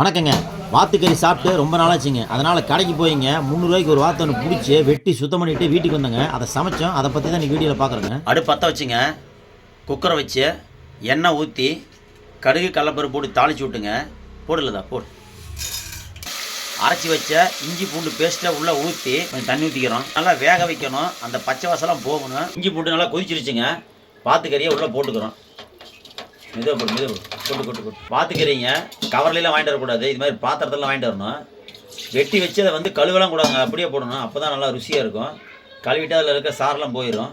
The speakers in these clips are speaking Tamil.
வணக்கங்க. வாத்துக்கறி சாப்பிட்டு ரொம்ப நாளாச்சுங்க. அதனால் கடைக்கு போயிங்க. முந்நூறுரூவாய்க்கு ஒரு வாத்து ஒன்று பிடிச்சி வெட்டி சுத்தம் பண்ணிட்டு வீட்டுக்கு வந்தேங்க. அதை சமைச்சோம். அதை பற்றி தான் இன்னைக்கு வீடியோவில் பார்க்குறேங்க அடுப்பு பற்ற வச்சுங்க. குக்கரை வச்சு எண்ணெய் ஊற்றி கடுகு கடலப்பருப்பு போட்டு தாளிச்சு விட்டுங்க. போடலதா போடு. அரைச்சி வச்ச இஞ்சி பூண்டு பேஸ்ட்டை உள்ளே ஊற்றி கொஞ்சம் தண்ணி ஊற்றிக்கிறோம் நல்லா வேக வைக்கணும். அந்த பச்சை வாசலாம் போகணும். இஞ்சி பூண்டு நல்லா கொதிச்சிருச்சுங்க. வாத்துக்கறியை உள்ளே போட்டுக்கிறோம். மெதுவாக போடு மெதுவாக கொட்டு கொட்டு கொட்டு. பார்த்துக்கிறீங்க கவர்லாம் வாங்கிட்டு வரக்கூடாது. இது மாதிரி பாத்திரத்தெல்லாம் வாங்கிட்டு வரணும். வெட்டி வச்சு அதை வந்து கழுவெல்லாம் கூடாதுங்க. அப்படியே போடணும். அப்போ தான் நல்லா ருசியாக இருக்கும். கழுவிட்டு அதில் இருக்க சாரெல்லாம் போயிடும்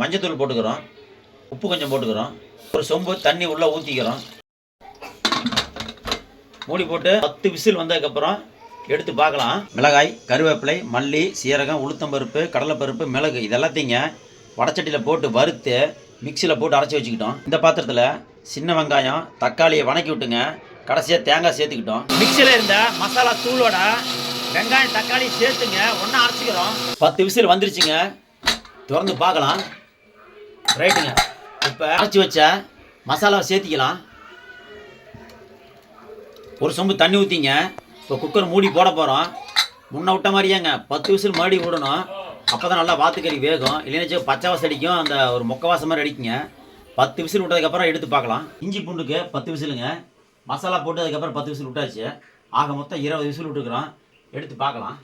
மஞ்சத்தூள் போட்டுக்கிறோம். உப்பு கொஞ்சம் போட்டுக்கிறோம். ஒரு சொம்பு தண்ணி உள்ளே ஊற்றிக்கிறோம் மூடி போட்டு பத்து விசில் வந்ததுக்கப்புறம் எடுத்து பார்க்கலாம். மிளகாய் கருவேப்பிலை மல்லி சீரகம் உளுத்தம்பருப்பு கடலைப்பருப்பு மிளகு இதெல்லாத்தையும் வடச்சட்டியில் போட்டு வறுத்து மிக்சியில் போட்டு அரைச்சி வச்சுக்கிட்டோம். இந்த பாத்திரத்தில் சின்ன வெங்காயம் தக்காளியை வணக்கி விட்டுங்க. கடைசியாக தேங்காய் சேர்த்துக்கிட்டோம். மிக்சியில் இருந்த மசாலா தூளோட வெங்காயம் தக்காளி சேர்த்துங்க. ஒன்றா அரைச்சிக்கிறோம். பத்து விசில் வந்துருச்சுங்க. திறந்து பார்க்கலாம். ரைட்டுங்க. இப்போ அரைச்சி வச்ச மசாலாவை சேர்த்திக்கலாம். ஒரு சொம்பு தண்ணி ஊற்றிங்க இப்போ குக்கர் மூடி போட போகிறோம் முன்ன விட்ட மாதிரியாங்க. பத்து விசில் மறுபடியும் விடணும். அப்போ தான் நல்லா வாத்துக்கறி வேகும். இல்லைன்னா பச்சை வாசம் அடிக்கும். அந்த ஒரு மொக்க வாசம் மாதிரி அடிக்குங்க. பத்து விசில் விட்டதுக்கப்புறம் எடுத்து பார்க்கலாம். இஞ்சி பூண்டுக்கு பத்து விசிலுங்க. மசாலா போட்டு அதுக்கப்புறம் பத்து விசில் விட்டாச்சு. ஆக மொத்தம் இருபது விசில் விட்டுக்கிறோம் எடுத்து பார்க்கலாம்.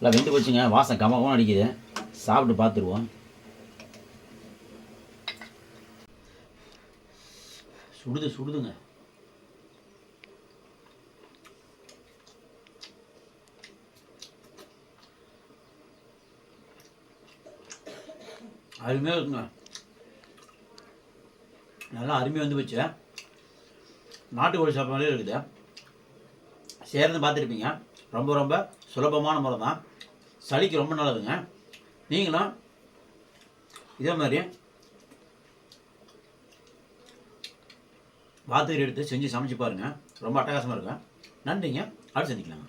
இல்லை வெந்து போச்சுங்க. வாசம் கமகம் அடிக்குது. சாப்பிட்டு பார்த்துருவோம். சுடுது சுடுதுங்க. அருமையாக இருக்குங்க. நல்லா அருமையாக வந்து போச்சு. நாட்டுக்கோழி சாப்பிட்ற மாதிரியே இருக்குது. சேர்ந்து பார்த்துருப்பீங்க. ரொம்ப ரொம்ப சுலபமான முறை தான் சளிக்கு ரொம்ப நல்லதுங்க. நீங்களும் இதே மாதிரி வாத்துக்கறி எடுத்து செஞ்சு சமைச்சு பாருங்கள் ரொம்ப அட்டகாசமாக இருக்கும். நன்றிங்க. அடுத்து சந்திக்கலாங்க.